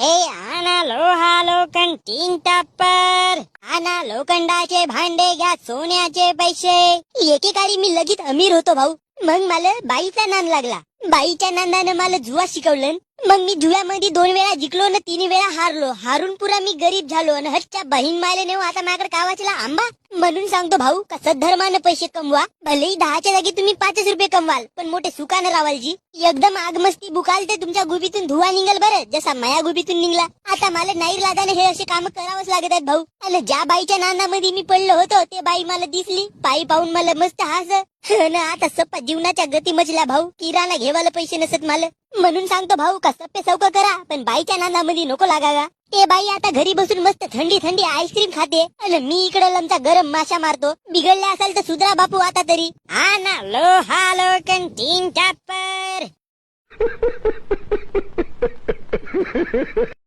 ए आणा लोहा लोखंड टप्पर. आणा लोखंडाचे भांडे घ्या सोन्याचे पैसे. एकेकाळी मी लगेच अमीर होतो भाऊ. मग मला बाईचा नांद लागला. बाईच्या नांदानं मला जुवा शिकवलं मग मी जुळ्यामध्ये दोन वेळा जिंकलो ना तीन वेळा हारलो. हारून पुरा मी गरीब झालो आणि हच्च्या बहीण मायले नेऊ. आता माझ्याकडे का वाचला आंबा. म्हणून सांगतो भाऊ कसं धर्मानं पैसे कमवा. भलेही दहाच्या जागी तुम्ही पाचच रुपये कमवाल पण मोठे सुखानं रावालजी. एकदम आगमस्ती बुकाल ते तुमच्या गुबीतून धुवा निघल बरं. जसा माया गुबीतून निघला. आता मला नाही लादाने हे असे काम करावंच लागत आहेत भाऊ. आणि ज्या बाईच्या नांदामध्ये मी पडलो होतो ते बाई मला दिसली. पायी पाहून मला मस्त हास. ना आता सप्पा जीवनाच्या गती मजल्या भाऊ. किराणा घेवायला पैसे नसत मला. म्हणून सांगतो भाऊ का सप्पे चौक करा? पण बाईच्या नांदामध्ये नको लागावा ते बाई आता घरी बसून मस्त थंडी थंडी आईस्क्रीम खाते. आणि मी इकडे लमचा गरम माशा मारतो. बिघडले असेल तर सुधरा बापू आता तरी. हा ना लो हा लो कंटीन चापर